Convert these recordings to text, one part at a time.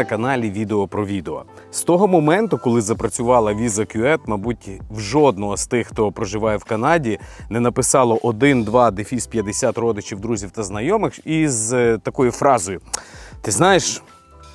на каналі Відео про відео. З того моменту, коли запрацювала віза QET, мабуть, в жодного з тих, хто проживає в Канаді, не написало 1, 2, дефіс 50 родичів, друзів та знайомих із е, такою фразою: Ти знаєш.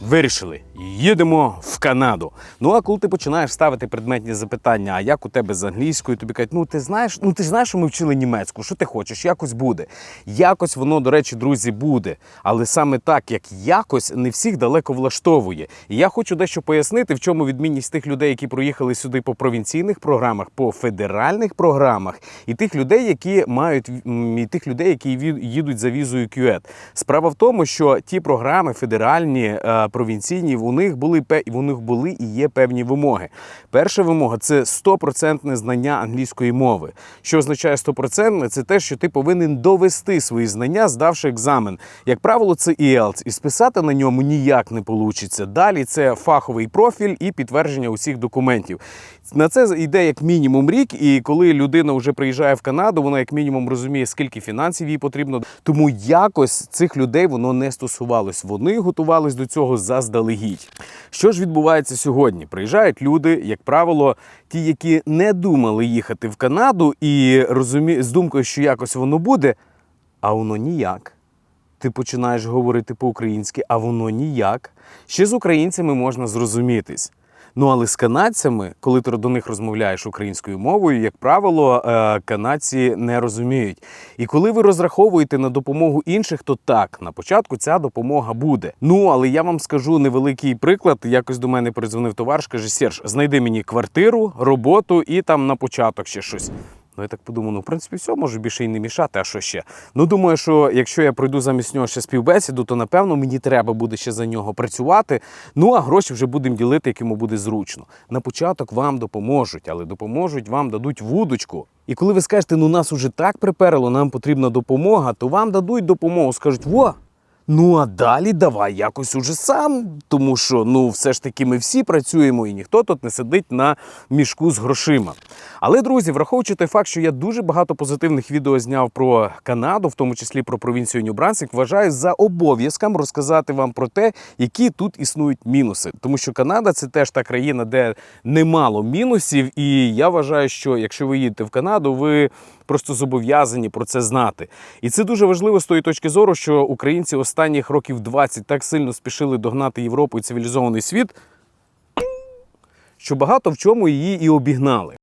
Вирішили, їдемо в Канаду. Ну а коли ти починаєш ставити предметні запитання, а як у тебе з англійською, тобі кажуть, ну ти знаєш, ну ти знаєш, що ми вчили німецьку, що ти хочеш, якось буде. Якось воно, до речі, друзі, буде. Але саме так, як якось, не всіх далеко влаштовує. І я хочу дещо пояснити, в чому відмінність тих людей, які проїхали сюди по провінційних програмах, по федеральних програмах, і тих людей, які мають і тих людей, які їдуть за візою QED. Справа в тому, що ті програми федеральні, е, провінційні, у них були у них були і є певні вимоги. Перша вимога це 100% знання англійської мови. Що означає 100%? Це те, що ти повинен довести свої знання, здавши екзамен. Як правило, це IELTS, і списати на ньому ніяк не вийде. Далі це фаховий профіль і підтвердження усіх документів. На це йде як мінімум рік, і коли людина вже приїжджає в Канаду, вона як мінімум розуміє, скільки фінансів їй потрібно. Тому якось цих людей воно не стосувалось. Вони готувались до цього заздалегідь. Що ж відбувається сьогодні? Приїжджають люди, як правило, ті, які не думали їхати в Канаду, і розумі... з думкою, що якось воно буде, а воно ніяк. Ти починаєш говорити по-українськи, а воно ніяк. Ще з українцями можна зрозумітись. Ну але з канадцями, коли ти до них розмовляєш українською мовою, як правило, е, канадці не розуміють. І коли ви розраховуєте на допомогу інших, то так, на початку ця допомога буде. Ну але я вам скажу невеликий приклад. Якось до мене передзвонив товариш, каже: Серж, знайди мені квартиру, роботу і там на початок ще щось. Ну, я так подумав, ну, в принципі, все, може більше і не мішати, а що ще? Ну, думаю, що якщо я пройду замість нього ще співбесіду, то напевно мені треба буде ще за нього працювати. Ну, а гроші вже будемо ділити, як йому буде зручно. На початок вам допоможуть, але допоможуть вам дадуть вудочку. І коли ви скажете, ну нас уже так приперило, нам потрібна допомога, то вам дадуть допомогу, скажуть, во. Ну а далі давай якось уже сам, тому що ну все ж таки ми всі працюємо і ніхто тут не сидить на мішку з грошима. Але друзі, враховуючи той факт, що я дуже багато позитивних відео зняв про Канаду, в тому числі про провінцію Нью-Брансвік, вважаю за обов'язком розказати вам про те, які тут існують мінуси. Тому що Канада це теж та країна, де немало мінусів. І я вважаю, що якщо ви їдете в Канаду, ви просто зобов'язані про це знати. І це дуже важливо з тої точки зору, що українці останніх років 20 так сильно спішили догнати Європу і цивілізований світ, що багато в чому її і обігнали.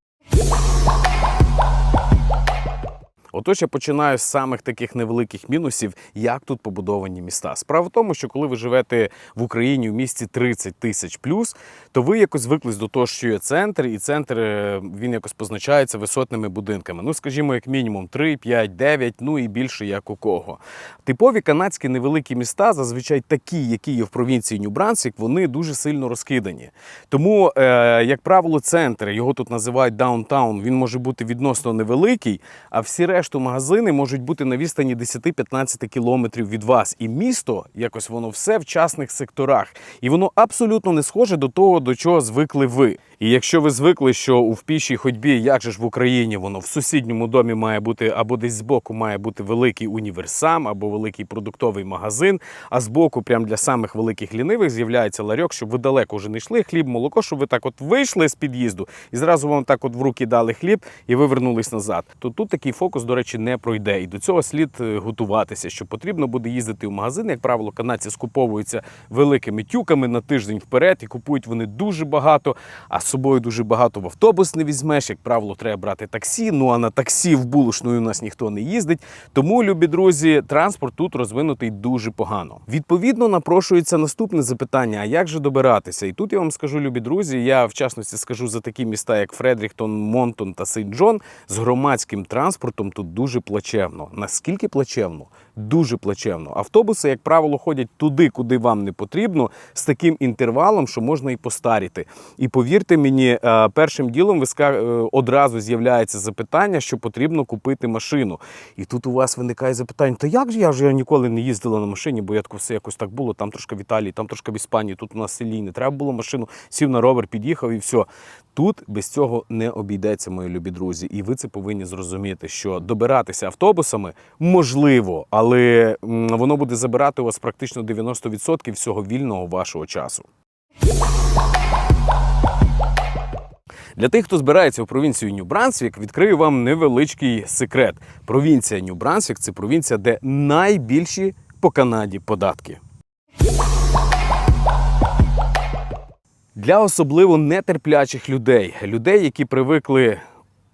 Отож, я починаю з самих таких невеликих мінусів, як тут побудовані міста. Справа в тому, що коли ви живете в Україні в місті 30 тисяч плюс, то ви якось звиклись до того, що є центр, і центр е, він якось позначається висотними будинками. Ну, скажімо, як мінімум 3, 5, 9, ну і більше як у кого. Типові канадські невеликі міста, зазвичай такі, які є в провінції Нью-Брансвік, вони дуже сильно розкидані. Тому, е, як правило, центр, його тут називають даунтаун, він може бути відносно невеликий, а всі решту магазини можуть бути на відстані 10-15 кілометрів від вас. І місто, якось воно все в частних секторах. І воно абсолютно не схоже до того, до чого звикли ви. І якщо ви звикли, що у пішій ходьбі, як же ж в Україні, воно в сусідньому домі має бути або десь збоку має бути великий універсам, або великий продуктовий магазин, а збоку, прямо для самих великих лінивих, з'являється ларьок, щоб ви далеко вже не йшли, хліб, молоко, щоб ви так от вийшли з під'їзду і зразу вам так от в руки дали хліб, і ви вернулись назад. То тут такий фокус, до речі, не пройде. І до цього слід е, готуватися, що потрібно буде їздити в магазин. Як правило, канадці скуповуються великими тюками на тиждень вперед, і купують вони дуже багато. А з собою дуже багато в автобус не візьмеш. Як правило, треба брати таксі. Ну а на таксі в булочну у нас ніхто не їздить. Тому, любі друзі, транспорт тут розвинутий дуже погано. Відповідно, напрошується наступне запитання: а як же добиратися? І тут я вам скажу, любі друзі, я в частності скажу за такі міста, як Фредріхтон, Монтон та Сейнт Джон, з громадським транспортом тут дуже плачевно. Наскільки плачевно? Дуже плачевно. Автобуси, як правило, ходять туди, куди вам не потрібно, з таким інтервалом, що можна і постаріти. І повірте мені, е, першим ділом е, одразу з'являється запитання, що потрібно купити машину. І тут у вас виникає запитання: то як же я я ніколи не їздила на машині, бо я тако все якось так було, там трошки в Італії, там трошки в Іспанії, тут у нас селі не треба було машину, сів на ровер, під'їхав і все. Тут без цього не обійдеться, мої любі друзі. І ви це повинні зрозуміти, що добиратися автобусами? Можливо, але воно буде забирати у вас практично 90% всього вільного вашого часу. Для тих, хто збирається в провінцію Нью-Брансвік, відкрию вам невеличкий секрет. Провінція Нью-Брансвік – це провінція, де найбільші по Канаді податки. Для особливо нетерплячих людей, людей, які привикли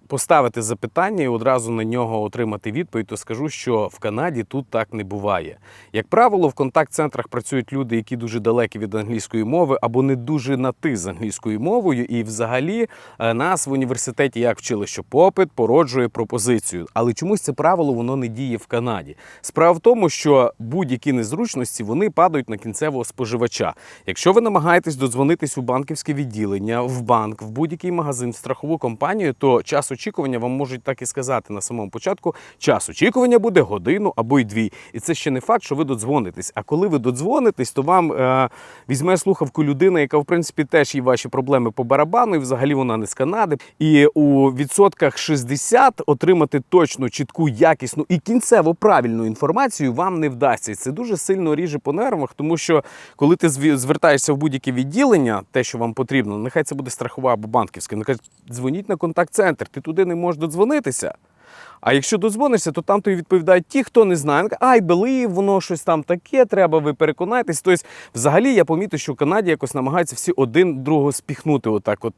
поставити запитання і одразу на нього отримати відповідь, то скажу, що в Канаді тут так не буває. Як правило, в контакт-центрах працюють люди, які дуже далекі від англійської мови або не дуже на ти з англійською мовою. І взагалі е, нас в університеті як вчили, що попит породжує пропозицію. Але чомусь це правило воно не діє в Канаді. Справа в тому, що будь-які незручності вони падають на кінцевого споживача. Якщо ви намагаєтесь додзвонитись у банківське відділення, в банк, в будь-який магазин, в страхову компанію, то час очікування вам можуть так і сказати на самому початку. Час очікування буде годину або й дві. І це ще не факт, що ви додзвонитесь. А коли ви додзвонитесь, то вам е, візьме слухавку людина, яка в принципі теж є ваші проблеми по барабану, і взагалі вона не з Канади. І у відсотках 60 отримати точну, чітку, якісну і кінцево правильну інформацію вам не вдасться. І це дуже сильно ріже по нервах, тому що коли ти звертаєшся в будь-яке відділення, те, що вам потрібно, нехай це буде страхова або банківська, кажуть, дзвоніть на контакт-центр, ти туди не можеш додзвонитися. А якщо додзвонишся, то там тобі відповідають ті, хто не знає. Кажуть, believe, воно щось там таке, треба ви переконайтесь. Тобто, взагалі, я помітив, що в Канаді якось намагаються всі один другого спіхнути. Отак, от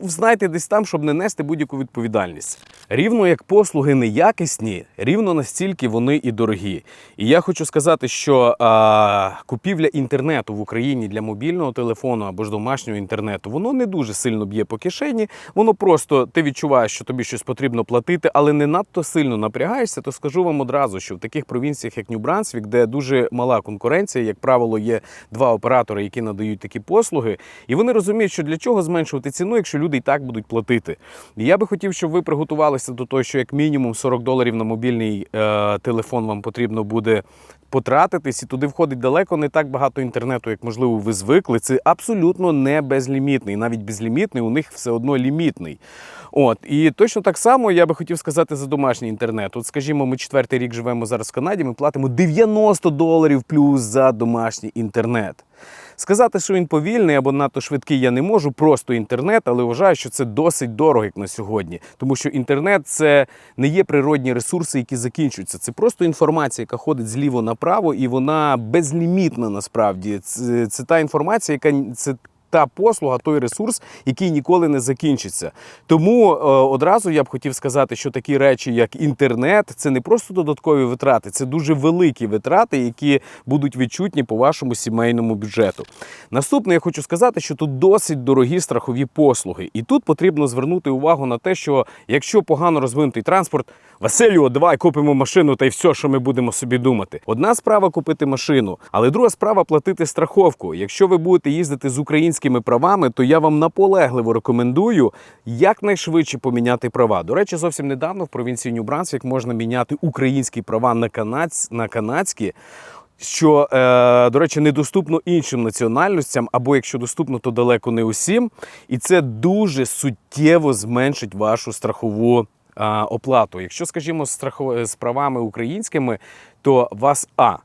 знаєте, десь там, щоб не нести будь-яку відповідальність. Рівно як послуги неякісні, рівно настільки вони і дорогі. І я хочу сказати, що а, купівля інтернету в Україні для мобільного телефону або ж домашнього інтернету, воно не дуже сильно б'є по кишені. Воно просто ти відчуваєш, що тобі щось потрібно платити, але не надто сильно напрягаєшся. То скажу вам одразу, що в таких провінціях, як Нью-Брансвік, де дуже мала конкуренція, як правило, є два оператори, які надають такі послуги, і вони розуміють, що для чого зменшувати ціну, якщо люди і так будуть платити. І я би хотів, щоб ви приготувалися до того, що як мінімум 40 доларів на мобільний е, телефон вам потрібно буде потратитись, і туди входить далеко не так багато інтернету, як можливо ви звикли. Це абсолютно не безлімітний. Навіть безлімітний у них все одно лімітний. От і точно так само я би хотів сказати за домашній інтернет. От, скажімо, ми четвертий рік живемо зараз в Канаді. Ми платимо 90 доларів плюс за домашній інтернет. Сказати, що він повільний або надто швидкий, я не можу, просто інтернет, але вважаю, що це досить дорого, як на сьогодні. Тому що інтернет це не є природні ресурси, які закінчуються. Це просто інформація, яка ходить зліво направо, і вона безлімітна насправді. Це, це та інформація, яка це. Та послуга, той ресурс, який ніколи не закінчиться. Тому е, одразу я б хотів сказати, що такі речі, як інтернет, це не просто додаткові витрати, це дуже великі витрати, які будуть відчутні по вашому сімейному бюджету. Наступне я хочу сказати, що тут досить дорогі страхові послуги, і тут потрібно звернути увагу на те, що якщо погано розвинутий транспорт, Василю, давай купимо машину та й все, що ми будемо собі думати. Одна справа купити машину, але друга справа платити страховку. Якщо ви будете їздити з українськими правами, то я вам наполегливо рекомендую якнайшвидше поміняти права. До речі, зовсім недавно в провінції Нью-Брансвік можна міняти українські права на канадсь... на канадські. Що, е, до речі, недоступно іншим національностям, або якщо доступно, то далеко не усім. І це дуже суттєво зменшить вашу страхову а, оплату. Якщо, скажімо, страхов... з правами українськими, то вас А.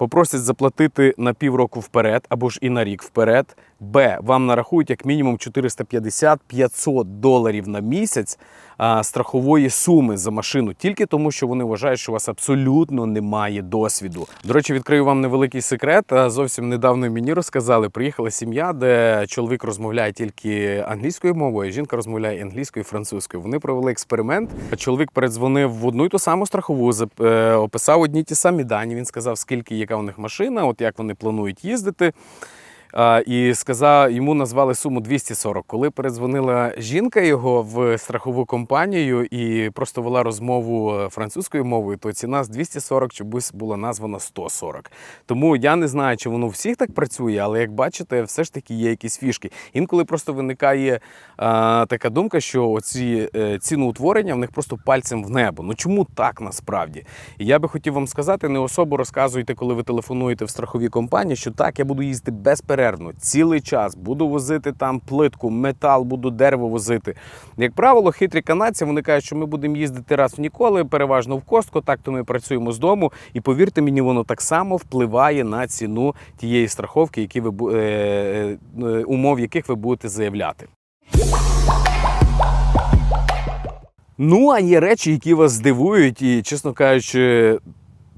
Попросять заплатити на півроку вперед або ж і на рік вперед. Б. Вам нарахують як мінімум 450-500 доларів на місяць а, страхової суми за машину, тільки тому, що вони вважають, що у вас абсолютно немає досвіду. До речі, відкрию вам невеликий секрет. Зовсім недавно мені розказали, приїхала сім'я, де чоловік розмовляє тільки англійською мовою, а жінка розмовляє англійською і французькою. Вони провели експеримент. Чоловік передзвонив в одну й ту саму страхову, е, описав одні ті самі дані. Він сказав, скільки яка у них машина, от як вони планують їздити. І сказав, йому назвали суму 240. Коли передзвонила жінка його в страхову компанію і просто вела розмову е, французькою мовою, то ціна з 240 чомусь була названа 140. Тому я не знаю, чи воно всіх так працює, але як бачите, все ж таки є якісь фішки. Інколи просто виникає а, така думка, що оці е, ціноутворення в них просто пальцем в небо. Ну чому так насправді? І я би хотів вам сказати, не особо розказуйте, коли ви телефонуєте в страхові компанії, що так, я буду їздити безперервно безперервно, цілий час буду возити там плитку, метал, буду дерево возити. Як правило, хитрі канадці вони кажуть, що ми будемо їздити раз в ніколи, переважно в костку. Так то ми працюємо з дому. І повірте мені, воно так само впливає на ціну тієї страховки, які ви е, е, е, умов яких ви будете заявляти. Ну, а є речі, які вас здивують, і, чесно кажучи,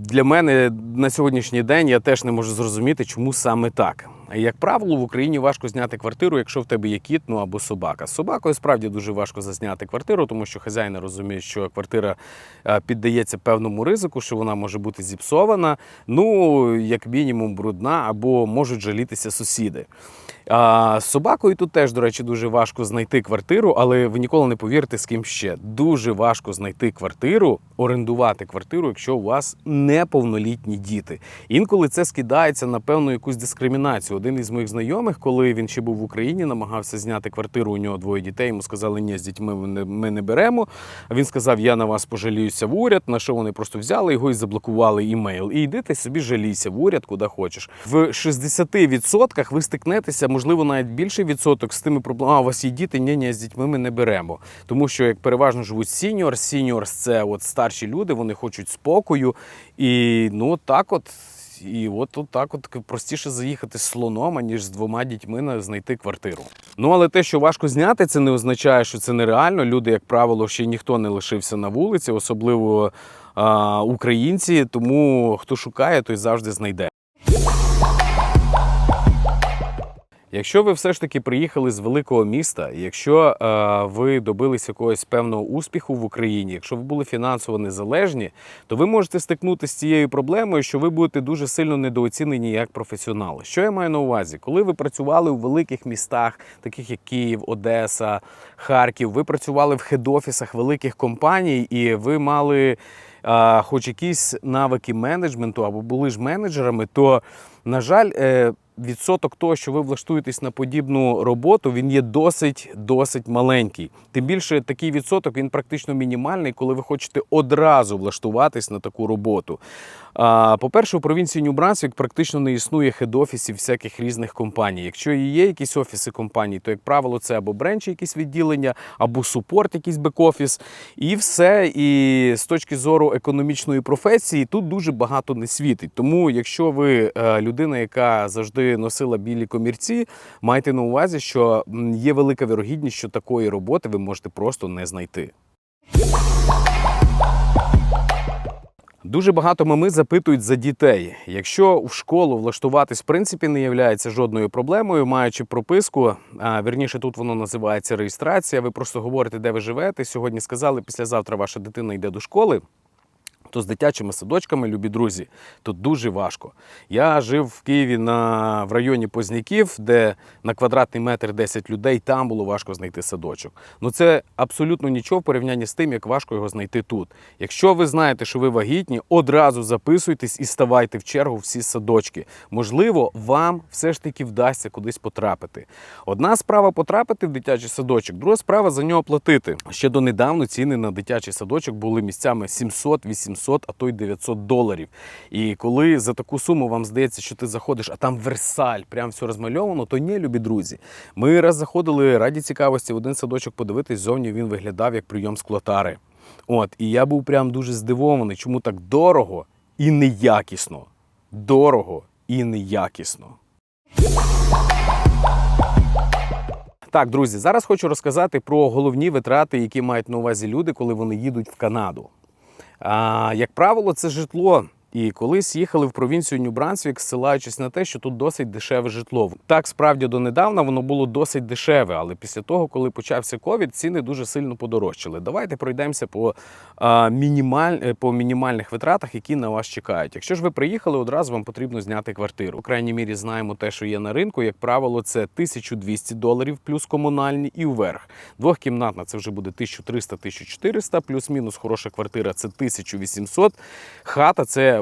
для мене на сьогоднішній день я теж не можу зрозуміти, чому саме так. Як правило, в Україні важко зняти квартиру, якщо в тебе є кіт, ну або собака. З собакою справді дуже важко зазняти квартиру, тому що хазяїни розуміють, що квартира е, піддається певному ризику, що вона може бути зіпсована, ну як мінімум брудна, або можуть жалітися сусіди. А з собакою тут теж, до речі, дуже важко знайти квартиру, але ви ніколи не повірите, з ким ще. Дуже важко знайти квартиру, орендувати квартиру, якщо у вас неповнолітні діти. Інколи це скидається на певну якусь дискримінацію. Один із моїх знайомих, коли він ще був в Україні, намагався зняти квартиру. У нього двоє дітей. Йому сказали, ні, з дітьми ми не, ми не беремо. Він сказав: Я на вас пожаліюся в уряд. На що вони просто взяли його і заблокували імейл. І йди собі жалійся в уряд, куди хочеш. В 60% ви стикнетеся, можливо, навіть більший відсоток з тими проблемами. А у вас є діти? Ні, ні, з дітьми ми не беремо. Тому що як переважно живуть сіньор, сіньорс це от старші люди, вони хочуть спокою. І ну так от. І от, от так от простіше заїхати з слоном, аніж з двома дітьми на знайти квартиру. Ну але те, що важко зняти, це не означає, що це нереально. Люди, як правило, ще ніхто не лишився на вулиці, особливо а, українці. Тому хто шукає, той завжди знайде. Якщо ви все ж таки приїхали з великого міста, якщо е, ви добились якогось певного успіху в Україні, якщо ви були фінансово незалежні, то ви можете стикнутися з цією проблемою, що ви будете дуже сильно недооцінені як професіонали. Що я маю на увазі? Коли ви працювали у великих містах, таких як Київ, Одеса, Харків, ви працювали в хед-офісах великих компаній, і ви мали а, хоч якісь навики менеджменту або були ж менеджерами, то, на жаль, е, відсоток того, що ви влаштуєтесь на подібну роботу, він є досить досить маленький. Тим більше такий відсоток він практично мінімальний, коли ви хочете одразу влаштуватись на таку роботу. По-перше, у провінції Нью-Брансвік практично не існує хед-офісів всяких різних компаній. Якщо і є якісь офіси компаній, то, як правило, це або бренчі, якісь відділення, або супорт, якийсь бек-офіс. І все. І з точки зору економічної професії тут дуже багато не світить. Тому, якщо ви е, людина, яка завжди носила білі комірці, майте на увазі, що є велика вірогідність, що такої роботи ви можете просто не знайти. Дуже багато мами запитують за дітей. Якщо в школу влаштуватись в принципі не є жодною проблемою, маючи прописку, а вірніше тут воно називається реєстрація. Ви просто говорите, де ви живете. Сьогодні сказали, післязавтра ваша дитина йде до школи. То з дитячими садочками, любі друзі, тут дуже важко. Я жив в Києві на, в районі Позняків, де на квадратний метр 10 людей, там було важко знайти садочок. Ну це абсолютно нічого в порівнянні з тим, як важко його знайти тут. Якщо ви знаєте, що ви вагітні, одразу записуйтесь і ставайте в чергу всі садочки. Можливо, вам все ж таки вдасться кудись потрапити. Одна справа потрапити в дитячий садочок, друга справа за нього платити. Ще донедавна ціни на дитячий садочок були місцями 700, 800, а то й 900 доларів. І коли за таку суму вам здається, що ти заходиш, а там Версаль, прям все розмальовано, то ні, любі друзі. Ми раз заходили раді цікавості в один садочок подивитись, зовні він виглядав як прийом склотари. От, і я був прям дуже здивований, чому так дорого і неякісно. Дорого і неякісно. Так, друзі, зараз хочу розказати про головні витрати, які мають на увазі люди, коли вони їдуть в Канаду. Як правило, це житло. І колись їхали в провінцію Нью-Брансвік, ссилаючись на те, що тут досить дешеве житло. Так справді донедавна воно було досить дешеве, але після того, коли почався ковід, ціни дуже сильно подорожчали. Давайте пройдемося по, а, мінімаль... е, по мінімальних витратах, які на вас чекають. Якщо ж ви приїхали, одразу вам потрібно зняти квартиру. У крайній мірі знаємо те, що є на ринку. Як правило, це 1200 доларів плюс комунальні і вверх. Двохкімнатна це вже буде 1300-1400, плюс-мінус хороша квартира це 1800. Хата це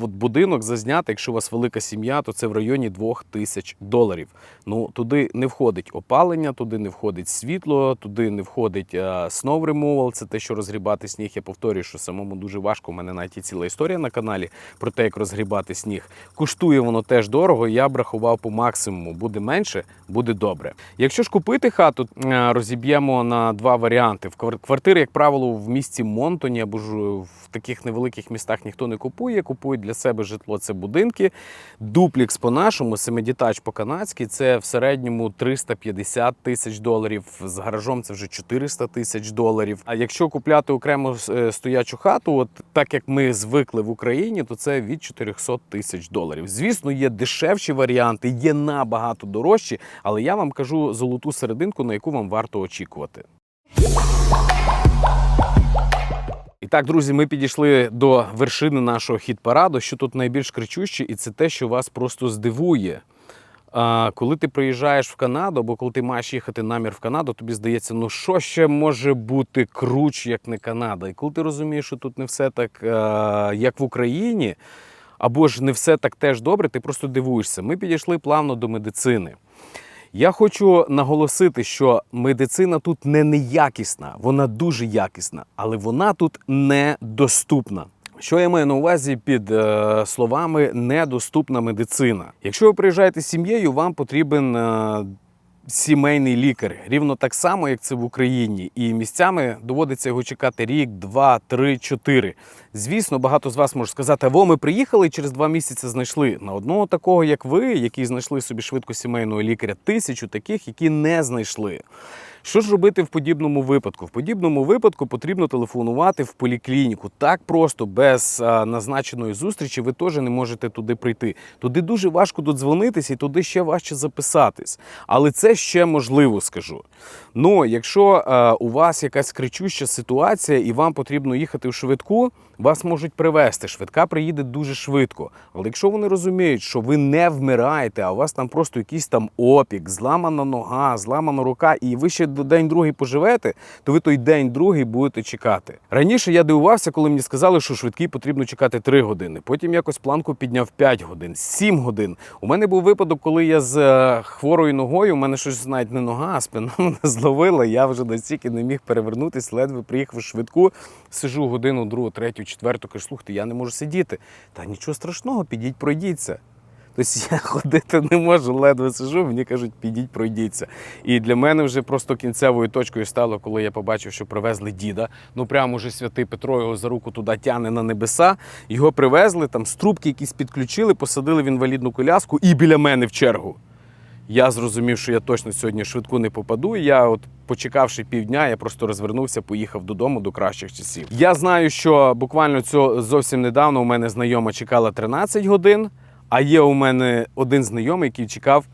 От будинок зазняти, якщо у вас велика сім'я, то це в районі 2 тисяч доларів. Ну туди не входить опалення, туди не входить світло, туди не входить е, snow removal, це те, що розгрібати сніг. Я повторюю, що самому дуже важко. У мене навіть ціла історія на каналі про те, як розгрібати сніг. Коштує воно теж дорого. Я б рахував по максимуму. Буде менше, буде добре. Якщо ж купити хату, е, розіб'ємо на два варіанти. В квартири, як правило, в місті Монтоні або ж в таких невеликих містах ніхто не купує. Купують для себе житло. Це будинки. Дуплікс по-нашому, семидітач по-канадськи, це в середньому 350 тисяч доларів. З гаражом це вже 400 тисяч доларів. А якщо купляти окремо е, стоячу хату, от так як ми звикли в Україні, то це від 400 тисяч доларів. Звісно, є дешевші варіанти, є набагато дорожчі, але я вам кажу золоту серединку, на яку вам варто очікувати. І так, друзі, ми підійшли до вершини нашого хіт-параду. Що тут найбільш кричуще, і це те, що вас просто здивує. Коли ти приїжджаєш в Канаду, або коли ти маєш їхати намір в Канаду, тобі здається, ну що ще може бути круч, як не Канада? І коли ти розумієш, що тут не все так, як в Україні, або ж не все так теж добре, ти просто дивуєшся. Ми підійшли плавно до медицини. Я хочу наголосити, що медицина тут не неякісна, вона дуже якісна, але вона тут недоступна. Що я маю на увазі під е, словами недоступна медицина? Якщо ви приїжджаєте з сім'єю, вам потрібен е, сімейний лікар, рівно так само, як це в Україні. І місцями доводиться його чекати рік, два, три, чотири. Звісно, багато з вас може сказати, во ми приїхали і через два місяці знайшли на одного такого, як ви, який знайшли собі швидко сімейного лікаря, тисячу таких, які не знайшли. Що ж робити в подібному випадку? В подібному випадку потрібно телефонувати в поліклініку. Так просто без а, назначеної зустрічі ви теж не можете туди прийти. Туди дуже важко додзвонитися і туди ще важче записатись. Але це ще можливо, скажу. Ну, якщо е, у вас якась кричуща ситуація і вам потрібно їхати в швидку, вас можуть привезти. Швидка приїде дуже швидко. Але якщо вони розуміють, що ви не вмираєте, а у вас там просто якийсь там опік, зламана нога, зламана рука, і ви ще до день другий поживете, то ви той день другий будете чекати. Раніше я дивувався, коли мені сказали, що швидкий потрібно чекати 3 години. Потім якось планку підняв 5 годин, 7 годин. У мене був випадок, коли я з е, хворою ногою, у мене щось навіть не нога, а спина мене зловила. Я вже настільки не міг перевернутися, ледве приїхав швидку, сижу годину, другу, третю, четверту, кажу, слухайте, я не можу сидіти. Та нічого страшного, підіть, пройдіться. Тобто я ходити не можу, ледве сижу, мені кажуть, підіть, пройдіться. І для мене вже просто кінцевою точкою стало, коли я побачив, що привезли діда. Ну прямо уже святий Петро його за руку туди тягне на небеса. Його привезли, там струбки якісь підключили, посадили в інвалідну коляску і біля мене в чергу. Я зрозумів, що я точно сьогодні швидку не попаду. Я, от почекавши півдня, я просто розвернувся, поїхав додому до кращих часів. Я знаю, що буквально цього зовсім недавно у мене знайома чекала 13 годин, а є у мене один знайомий, який чекав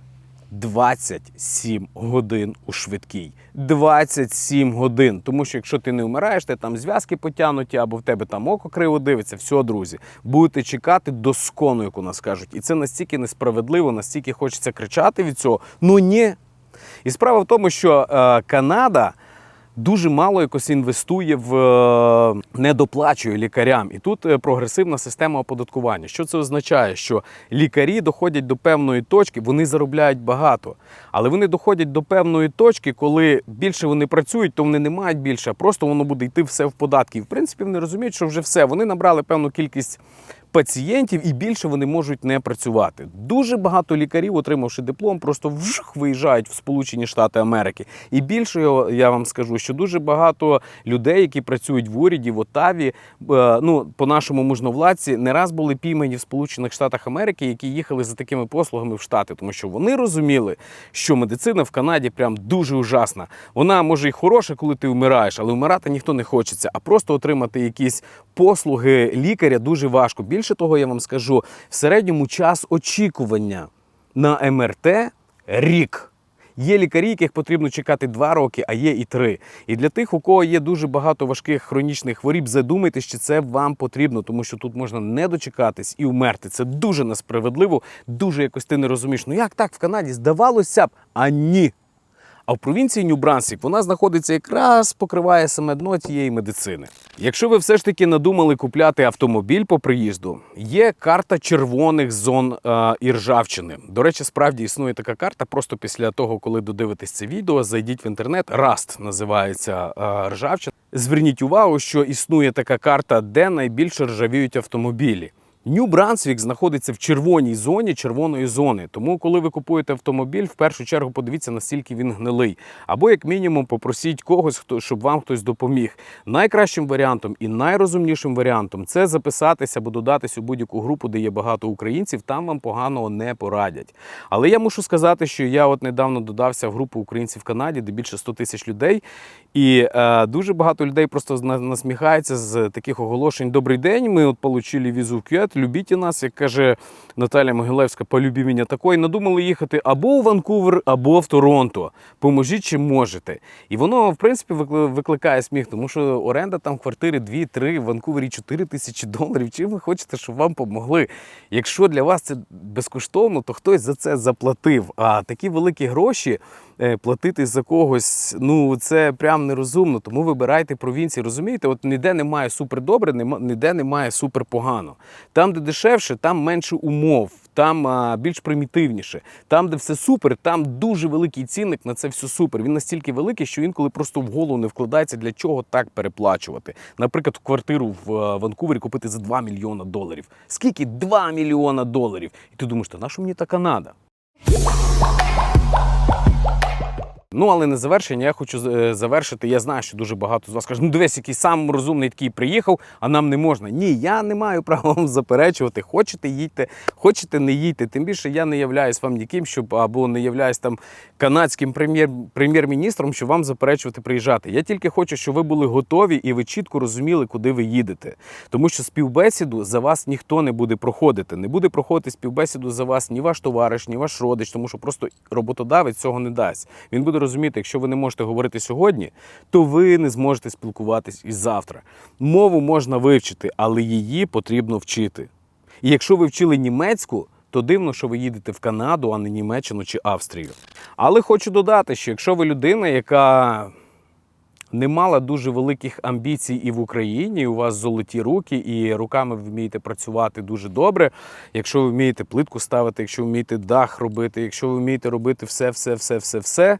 27 годин у швидкій. 27 годин. Тому що якщо ти не вмираєш, ти там зв'язки потягнуті, або в тебе там око криво дивиться, все, друзі, будете чекати доскону, як у нас кажуть. І це настільки несправедливо, настільки хочеться кричати від цього. Ну ні. І справа в тому, що е, Канада. Дуже мало якось інвестує в е, недоплачує лікарям, і тут е, прогресивна система оподаткування. Що це означає? Що лікарі доходять до певної точки, вони заробляють багато, але вони доходять до певної точки, коли більше вони працюють, то вони не мають більше, просто воно буде йти все в податки. І в принципі вони розуміють, що вже все. Вони набрали певну кількість пацієнтів і більше вони можуть не працювати. Дуже багато лікарів, отримавши диплом, просто вжух виїжджають в Сполучені Штати Америки. І більше я- вам скажу, що дуже багато людей, які працюють в уряді, в Отаві, е, ну по нашому можновладці, не раз були піймані в Сполучених Штатах Америки, які їхали за такими послугами в Штати, тому що вони розуміли, що медицина в Канаді прям дуже ужасна. Вона може і хороша, коли ти вмираєш, але вмирати ніхто не хочеться. А просто отримати якісь послуги лікаря дуже важко. Більше того, я вам скажу, в середньому час очікування на МРТ рік. Є лікарі, яких потрібно чекати 2 роки, а є і 3. І для тих, у кого є дуже багато важких хронічних хворіб, задумайтесь, чи це вам потрібно, тому що тут можна не дочекатись і вмерти. Це дуже несправедливо, дуже якось ти не розумієш. Ну як так в Канаді здавалося б, а ні. А в провінції Нью-Брансвік вона знаходиться якраз покриває саме дно цієї медицини. Якщо ви все ж таки надумали купляти автомобіль по приїзду, є карта червоних зон е, і ржавчини. До речі, справді існує така карта. Просто після того, коли додивитесь це відео, зайдіть в інтернет. Раст називається е, ржавчина. Зверніть увагу, що існує така карта, де найбільше ржавіють автомобілі. Нью-Брансвік знаходиться в червоній зоні червоної зони. Тому, коли ви купуєте автомобіль, в першу чергу подивіться, наскільки він гнилий. Або, як мінімум, попросіть когось, щоб вам хтось допоміг. Найкращим варіантом і найрозумнішим варіантом це записатися або додатись у будь-яку групу, де є багато українців. Там вам поганого не порадять. Але я мушу сказати, що я от недавно додався в групу українців в Канаді, де більше 100 тисяч людей. І е, дуже багато людей просто насміхаються з таких оголошень. Добрий день, ми от отримали візу в Кюет, любіть нас, як каже Наталя Могилевська, полюбі мене такої. Надумали їхати або у Ванкувер, або в Торонто. Поможіть, чим можете. І воно, в принципі, викликає сміх, тому що оренда там квартири 2-3, в Ванкувері 4 тисячі доларів. Чим ви хочете, щоб вам помогли? Якщо для вас це безкоштовно, то хтось за це заплатив. А такі великі гроші е, платити за когось, ну це прям нерозумно. Тому вибирайте провінції. Розумієте, от ніде немає супер добре, ніде немає супер погано. Там, де дешевше, там менше умов. Там а, більш примітивніше. Там, де все супер, там дуже великий цінник на це все супер. Він настільки великий, що інколи просто в голову не вкладається, для чого так переплачувати. Наприклад, квартиру в е, Ванкувері купити за 2 мільйона доларів. Скільки? 2 мільйона доларів. І ти думаєш, та на що мені така надо? Ну, але не завершення. Я хочу е, завершити. Я знаю, що дуже багато з вас кажуть, ну дивись, який сам розумний такий приїхав, а нам не можна. Ні, я не маю права вам заперечувати. Хочете, їдьте, хочете, не їдьте. Тим більше я не являюсь вам ніким, щоб або не являюсь там канадським прем'єр, прем'єр-міністром, щоб вам заперечувати приїжджати. Я тільки хочу, щоб ви були готові і ви чітко розуміли, куди ви їдете. Тому що співбесіду за вас ніхто не буде проходити. Не буде проходити співбесіду за вас ні ваш товариш, ні ваш родич, тому що просто роботодавець цього не дасть. Він буде розуміти, якщо ви не можете говорити сьогодні, то ви не зможете спілкуватись і завтра. Мову можна вивчити, але її потрібно вчити. І якщо ви вчили німецьку, то дивно, що ви їдете в Канаду, а не Німеччину чи Австрію. Але хочу додати, що якщо ви людина, яка не мала дуже великих амбіцій і в Україні, у вас золоті руки, і руками вмієте працювати дуже добре. Якщо ви вмієте плитку ставити, якщо ви вмієте дах робити, якщо ви вмієте робити все, все, все, все, все.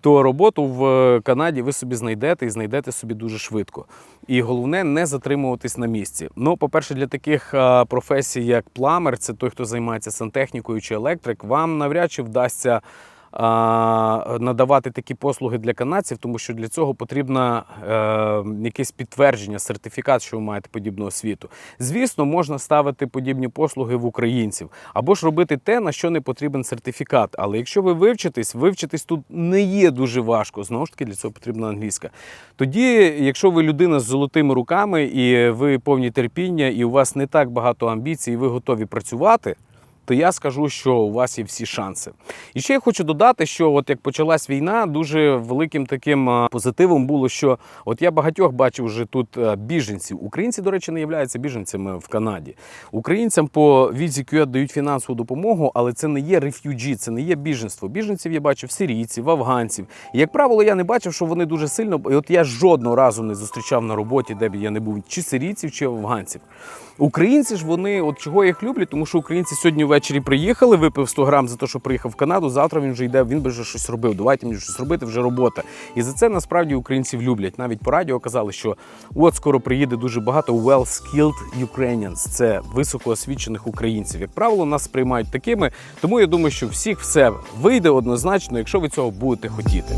То роботу в Канаді ви собі знайдете і знайдете собі дуже швидко. І головне не затримуватись на місці. Ну, по-перше, для таких а, професій, як пламер, це той, хто займається сантехнікою чи електрик, вам навряд чи вдасться надавати такі послуги для канадців, тому що для цього потрібно е, якесь підтвердження, сертифікат, що ви маєте подібну освіту. Звісно, можна ставити подібні послуги в українців або ж робити те, на що не потрібен сертифікат. Але якщо ви вивчитесь, вивчитись тут не є дуже важко. Знову ж таки, для цього потрібна англійська. Тоді, якщо ви людина з золотими руками і ви повні терпіння, і у вас не так багато амбіцій, і ви готові працювати то я скажу, що у вас є всі шанси. І ще я хочу додати, що от як почалась війна, дуже великим таким позитивом було, що от я багатьох бачив вже тут біженців. Українці, до речі, не являються біженцями в Канаді. Українцям по візі QED дають фінансову допомогу, але це не є реф'юджі, це не є біженство. Біженців я бачив сирійців, афганців. І як правило, я не бачив, що вони дуже сильно. І от я жодного разу не зустрічав на роботі, де б я не був, чи сирійців, чи афганців. Українці ж вони, от чого їх люблю, тому що українці сьогодні ввечері приїхали, випив 100 грам за те, що приїхав в Канаду. Завтра він вже йде, він би вже щось робив. Давайте мені щось робити, вже робота. І за це насправді українців люблять. Навіть по радіо казали, що от скоро приїде дуже багато well-skilled Ukrainians. Це високоосвічених українців. Як правило, нас сприймають такими. Тому я думаю, що всіх все вийде однозначно, якщо ви цього будете хотіти.